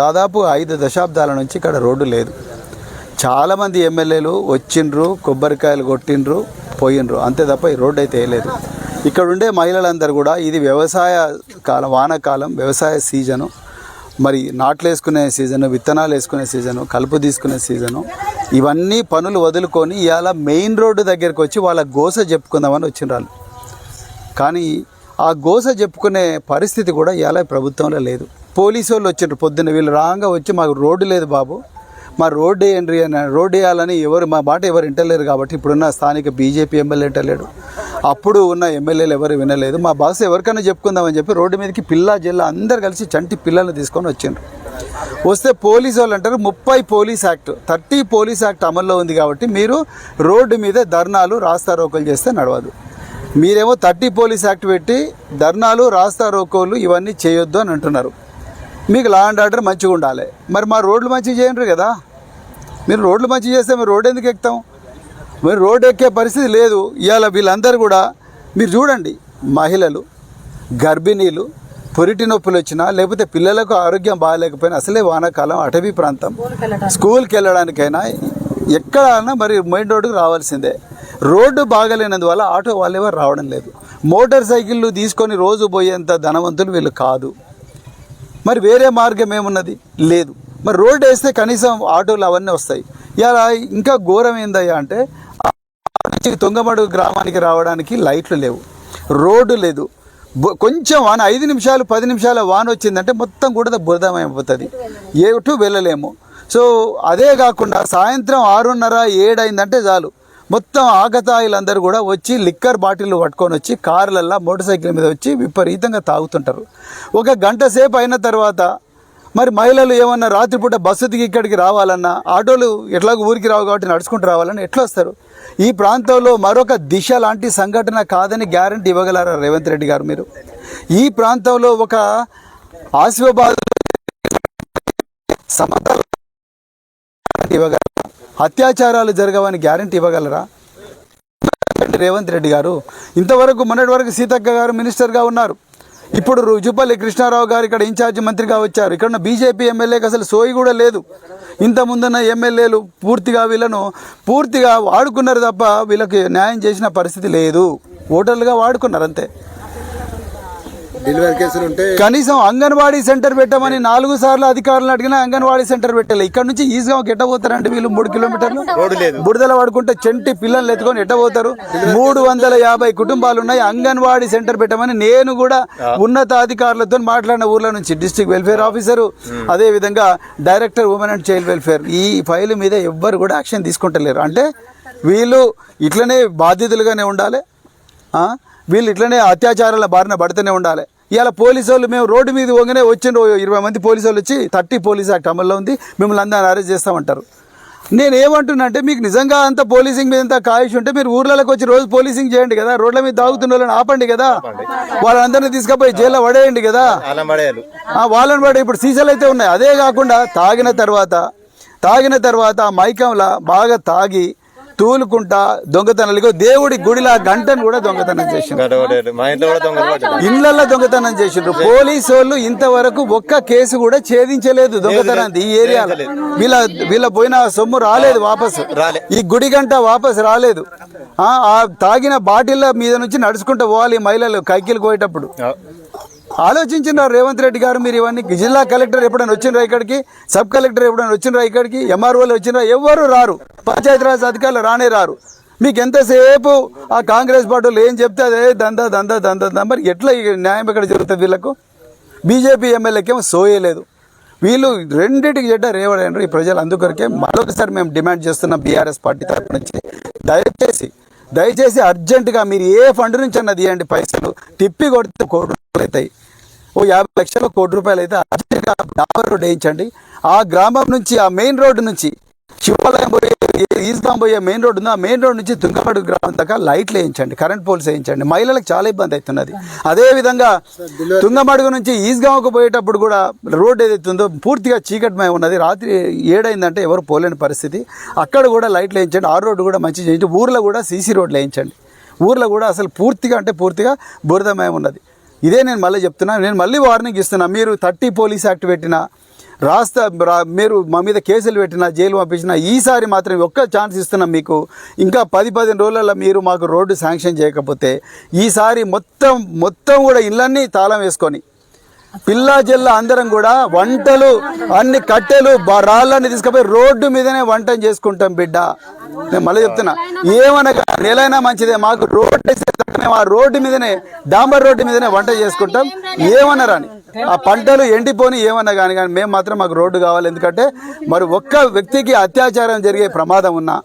దాదాపు ఐదు దశాబ్దాల నుంచి ఇక్కడ రోడ్డు లేదు. చాలామంది ఎమ్మెల్యేలు వచ్చిండ్రు కొబ్బరికాయలు కొట్టిండ్రు పోయిండ్రు. అంతే తప్ప ఈ రోడ్డు అయితే వేయలేదు. ఇక్కడ ఉండే మహిళలందరూ కూడా ఇది వ్యవసాయ కాలం వానాకాలం వ్యవసాయ సీజను. మరి నాట్లు వేసుకునే సీజను విత్తనాలు వేసుకునే సీజను కలుపు తీసుకునే సీజను. ఇవన్నీ పనులు వదులుకొని ఇవాళ మెయిన్ రోడ్డు దగ్గరికి వచ్చి వాళ్ళ గోస చెప్పుకుందామని వచ్చిండ్రు కానీ ఆ గోస చెప్పుకునే పరిస్థితి కూడా ఇవాళ ప్రభుత్వంలో లేదు. పోలీసు వాళ్ళు వచ్చిండ్రు. పొద్దున్న వీళ్ళు రాగా వచ్చి మాకు రోడ్డు లేదు బాబు. మా రోడ్డు వేయండి అని రోడ్డు వేయాలని ఎవరు మా మాట ఎవరు వింటలేరు కాబట్టి ఇప్పుడున్న స్థానిక బీజేపీ ఎమ్మెల్యే వింటలేడు. అప్పుడు ఉన్న ఎమ్మెల్యేలు ఎవరు వినలేదు. మా బాస్ ఎవరికైనా చెప్పుకుందామని చెప్పి రోడ్డు మీదకి పిల్ల జిల్లా అందరు కలిసి చంటి పిల్లల్ని తీసుకొని వచ్చిండ్రు. వస్తే పోలీసు వాళ్ళు అంటారు ముప్పై police act thirty police act అమల్లో ఉంది కాబట్టి మీరు రోడ్డు మీద ధర్నాలు రాస్తారోకలు చేస్తే నడవదు. మీరేమో థర్టీ పోలీస్ యాక్ట్ పెట్టి ధర్నాలు రాస్తారోకోలు ఇవన్నీ చేయొద్దు అని అంటున్నారు. మీకు లా అండ్ ఆర్డర్ మంచిగా ఉండాలి. మరి మా రోడ్లు మంచిగా చేయండి కదా? మీరు రోడ్లు మంచిగా చేస్తే మీరు రోడ్డు ఎందుకు ఎక్కుతాం? మరి రోడ్డు ఎక్కే పరిస్థితి లేదు. ఇవాళ వీళ్ళందరూ కూడా మీరు చూడండి మహిళలు గర్భిణీలు పొరిటి నొప్పులు వచ్చినా లేకపోతే పిల్లలకు ఆరోగ్యం బాగాలేకపోయినా అసలే వానాకాలం అటవీ ప్రాంతం. స్కూల్కి వెళ్ళడానికైనా ఎక్కడైనా మరి మెయిన్ రోడ్డుకు రావాల్సిందే. రోడ్డు బాగలేనందువల్ల ఆటో వాళ్ళు ఎవరు రావడం లేదు. మోటార్ సైకిళ్ళు తీసుకొని రోజు పోయేంత ధనవంతులు వీళ్ళు కాదు. మరి వేరే మార్గం ఏమున్నది? లేదు. మరి రోడ్డు వేస్తే కనీసం ఆటోలు అవన్నీ వస్తాయి. ఇలా ఇంకా ఘోరం ఏందయ్యా అంటే ఆ తుంగమడుగు గ్రామానికి రావడానికి లైట్లు లేవు. రోడ్డు లేదు. కొంచెం వాన ఐదు నిమిషాలు పది నిమిషాల వాన వచ్చిందంటే మొత్తం కూడా బురదమైపోతుంది. ఏటు వెళ్ళలేము. సో అదే కాకుండా సాయంత్రం ఆరున్నర ఏడైందంటే చాలు. మొత్తం ఆగతాయిలందరూ కూడా వచ్చి లిక్కర్ బాటిల్ పట్టుకొని వచ్చి కార్లల్లో మోటార్ సైకిల్ మీద వచ్చి విపరీతంగా తాగుతుంటారు. ఒక గంట సేపు అయిన తర్వాత మరి మహిళలు ఏమన్నా రాత్రిపూట బస్సు దిగి ఇక్కడికి రావాలన్నా ఆటోలు ఎట్లాగో ఊరికి రావు కాబట్టి నడుచుకుంటూ రావాలని ఎట్లా వస్తారు? ఈ ప్రాంతంలో మరొక దిశ లాంటి సంఘటన కాదని గ్యారంటీ ఇవ్వగలరా రేవంత్ రెడ్డి గారు మీరు? ఈ ప్రాంతంలో ఒక ఆసిఫాబాద్ సమతల ఇవ్వగలరా? అత్యాచారాలు జరగవని గ్యారంటీ ఇవ్వగలరా? రేవంత్ రెడ్డి గారు ఇంతవరకు మొన్నటి వరకు సీతక్క గారు మినిస్టర్గా ఉన్నారు. ఇప్పుడు రుజుపల్లి కృష్ణారావు గారు ఇక్కడ ఇన్ఛార్జ్ మంత్రిగా వచ్చారు. ఇక్కడ ఉన్న బీజేపీ ఎమ్మెల్యేకి అసలు సోయి కూడా లేదు. ఇంత ముందున్న ఎమ్మెల్యేలు పూర్తిగా వీళ్ళను పూర్తిగా వాడుకున్నారు తప్ప వీళ్ళకి న్యాయం చేసిన పరిస్థితి లేదు. ఓటర్లుగా వాడుకున్నారు అంతే. డెలివరీ కేసులు ఉంటే కనీసం అంగన్వాడీ సెంటర్ పెట్టమని నాలుగు సార్లు అధికారులను అడిగినా అంగన్వాడీ సెంటర్ పెట్టలే. ఇక్కడ నుంచి ఈజీగా ఎట్టబోతారంటే వీళ్ళు మూడు కిలోమీటర్లు? బురదల పడుకుంటే చెంటి పిల్లల్ని ఎత్తుకొని ఎట్టబోతారు మూడు వందల యాభై కుటుంబాలు ఉన్నాయి. అంగన్వాడీ సెంటర్ పెట్టమని నేను కూడా ఉన్నతాధికారులతో మాట్లాడిన ఊర్ల నుంచి డిస్ట్రిక్ట్ వెల్ఫేర్ ఆఫీసరు అదే విధంగా director women and child welfare. ఈ ఫైల్ మీద ఎవ్వరు కూడా యాక్షన్ తీసుకుంటలేరు. అంటే వీళ్ళు ఇట్లనే బాధ్యతలుగానే ఉండాలి? వీళ్ళు ఇట్లనే అత్యాచారాల బారిన పడుతూనే ఉండాలి. ఇవాళ పోలీసు వాళ్ళు మేము రోడ్డు మీద పోగానే వచ్చిండ్రు ఇరవై మంది పోలీసు వాళ్ళు వచ్చి థర్టీ పోలీస్ యాక్ట్ అమల్లో ఉంది మిమ్మల్ని అందరిని అరెస్ట్ చేస్తామంటారు. నేను ఏమంటున్నా అంటే మీకు నిజంగా అంత పోలీసింగ్ మీద అంత కాయిష్ ఉంటే మీరు ఊర్లలోకి వచ్చి రోజు పోలీసింగ్ చేయండి కదా రోడ్ల మీద తాగుతున్న వాళ్ళని ఆపండి కదా. వాళ్ళందరినీ తీసుకుపోయి జైల్లో పడేయండి కదా. వాళ్ళని పడే ఇప్పుడు సీసాలు అయితే ఉన్నాయి. అదే కాకుండా తాగిన తర్వాత తాగిన తర్వాత మైకంలా బాగా తాగి తూలుకుంటా దొంగతనాలు దేవుడి గుడిలా గంటను కూడా దొంగతనం చేసిండ్రు. ఇళ్ళలో దొంగతనం చేసిండ్రు. పోలీసు వాళ్ళు ఇంతవరకు ఒక్క కేసు కూడా ఛేదించలేదు దొంగతనం ఈ ఏరియాలో. వీళ్ళ వీళ్ళ పోయిన సొమ్ము రాలేదు వాపసు. ఈ గుడి గంట వాపసు రాలేదు. ఆ తాగిన బాటిల్ల మీద నుంచి నడుచుకుంటూ పోవాలి మహిళలు కైకిలు పోయేటప్పుడు ఆలోచించిన రేవంత్ రెడ్డి గారు మీరు ఇవన్నీ జిల్లా కలెక్టర్ ఎప్పుడైనా వచ్చినరా ఇక్కడికి? సబ్ కలెక్టర్ ఎప్పుడైనా వచ్చినరా ఇక్కడికి? ఎంఆర్ఓలు వచ్చినరా ఎవరు రారు. పంచాయతీరాజ్ అధికారులు రానే రారు. మీకు ఎంతసేపు ఆ కాంగ్రెస్ పార్టీలు ఏం చెప్తే అదే దందా దందా దందా దందా. మరి ఎట్లా ఈ న్యాయం ఎక్కడ జరుగుతుంది వీళ్ళకు? బీజేపీ ఎమ్మెల్యేకేమో సోయలేదు. వీళ్ళు రెండింటికి చెడ్డ రేవడండ్రు ఈ ప్రజలు. అందుకొరకే మరొకసారి మేము డిమాండ్ చేస్తున్నాం బీఆర్ఎస్ పార్టీ తరపు నుంచి. దయచేసి దయచేసి అర్జెంటుగా మీరు ఏ ఫండ్ నుంచి అన్నది ఇవ్వండి పైసలు. తిప్పి కొడితే కోటి అవుతాయి. ఓ యాభై లక్షల కోటి రూపాయలు అయితే అర్జెంట్గా డాబర్ రోడ్ వేయించండి. ఆ గ్రామం నుంచి ఆ మెయిన్ రోడ్డు నుంచి శివాలయం పోయే ఈజ్గా పోయే మెయిన్ రోడ్ ఉంది? ఆ మెయిన్ రోడ్ నుంచి తుంగపడు గ్రామం దాకా లైట్లు వేయించండి కరెంట్ పోల్స్ వేయించండి. మహిళలకు చాలా ఇబ్బంది అవుతున్నది. అదేవిధంగా తుంగమడుగు నుంచి ఈస్గాంకు పోయేటప్పుడు కూడా రోడ్ ఏదైతే ఉందో పూర్తిగా చీకటిమై ఉన్నది. రాత్రి ఏడైందంటే ఎవరు పోలేని పరిస్థితి. అక్కడ కూడా లైట్లు వేయించండి. ఆ రోడ్డు కూడా మంచి చేయించండి. ఊర్లో కూడా సీసీ రోడ్లు వేయించండి. ఊర్లో కూడా అసలు పూర్తిగా అంటే పూర్తిగా బురదమయం ఉన్నది. ఇదే నేను మళ్ళీ చెప్తున్నా. నేను మళ్ళీ వార్నింగ్ ఇస్తున్నా. మీరు థర్టీ పోలీస్ యాక్ట్ పెట్టినా రాస్తా మీరు మా మీద కేసులు పెట్టినా జైలు పంపించినా ఈసారి మాత్రం ఒక్క ఛాన్స్ ఇస్తున్నాం మీకు. ఇంకా పది పదిహేను రోజులలో మీరు మాకు రోడ్డు శాంక్షన్ చేయకపోతే ఈసారి మొత్తం మొత్తం కూడా ఇళ్ళన్నీ తాళం వేసుకొని పిల్లా జిల్లా అందరం కూడా వంటలు అన్ని కట్టెలు రాళ్ళని తీసుకుపోయి రోడ్డు మీదనే వంట చేసుకుంటాం బిడ్డ. నేను మళ్ళీ చెప్తున్నా ఏమనగా నెలైనా మంచిదే మాకు రోడ్డు వేసే మేము ఆ రోడ్డు మీదనే డాంబర్ రోడ్డు మీదనే వంట చేసుకుంటాం. ఏమనరాని ఆ పంటలు ఎండిపోని ఏమన్నా కానీ కానీ మేము మాత్రం మాకు రోడ్డు కావాలి. ఎందుకంటే మరి ఒక్క వ్యక్తికి అత్యాచారం జరిగే ప్రమాదం ఉన్నా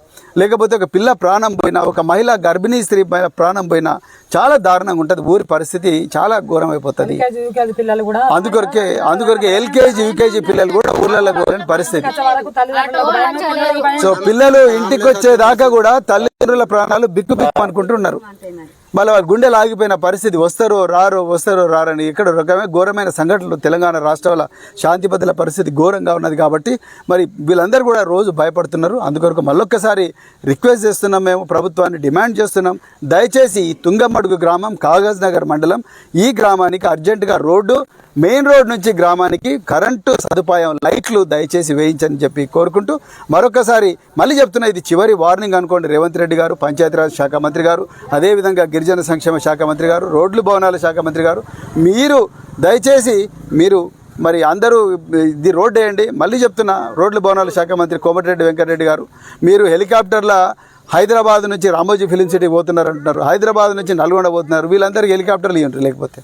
లేకపోతే ఒక పిల్ల ప్రాణం పోయినా ఒక మహిళ గర్భిణీ స్త్రీ పైన ప్రాణం పోయినా చాలా దారుణంగా ఉంటుంది. ఊరి పరిస్థితి చాలా ఘోరం అయిపోతుంది ఎల్కేజీ యూకేజీ పిల్లలు కూడా అందుకొరకే అందుకొరకే ఎల్కేజీ యూకేజీ పిల్లలు కూడా ఊళ్ళలో పోలేని పరిస్థితి. సో పిల్లలు ఇంటికి వచ్చేదాకా కూడా తల్లిదండ్రుల ప్రాణాలు బిక్కు బిక్కు అనుకుంటున్నారు. వాళ్ళ గుండెలు ఆగిపోయిన పరిస్థితి. వస్తారో రారో వస్తారో రారని ఇక్కడ రకమే ఘోరమైన సంఘటనలు తెలంగాణ రాష్ట్రాల శాంతి భద్రతల పరిస్థితి ఘోరంగా ఉన్నది కాబట్టి మరి వీళ్ళందరూ కూడా రోజు భయపడుతున్నారు. అందుకొరకు మళ్ళొక్కసారి రిక్వెస్ట్ చేస్తున్నాం మేము ప్రభుత్వాన్ని డిమాండ్ చేస్తున్నాం. దయచేసి ఈ తుంగమడుగు గ్రామం కాగజ్ నగర్ మండలం ఈ గ్రామానికి అర్జెంటుగా రోడ్డు మెయిన్ రోడ్ నుంచి గ్రామానికి కరెంటు సదుపాయం లైట్లు దయచేసి వేయించని చెప్పి కోరుకుంటూ మరొకసారి మళ్ళీ చెప్తున్నా ఇది చివరి వార్నింగ్ అనుకోండి. రేవంత్ రెడ్డి గారు పంచాయతీరాజ్ శాఖ మంత్రి గారు అదేవిధంగా గిరిజన సంక్షేమ శాఖ మంత్రి గారు రోడ్లు భవనాల శాఖ మంత్రి గారు మీరు దయచేసి మీరు మరి అందరూ ఇది రోడ్డు వేయండి మళ్ళీ చెప్తున్నా రోడ్లు భవనాల శాఖ మంత్రి కోమటిరెడ్డి వెంకటరెడ్డి గారు మీరు హెలికాప్టర్ల హైదరాబాద్ నుంచి రామోజీ ఫిలిం సిటీ పోతున్నారు అంటున్నారు హైదరాబాద్ నుంచి నల్గొండ పోతున్నారు. వీళ్ళందరికీ హెలికాప్టర్లు ఇవ్వండి లేకపోతే.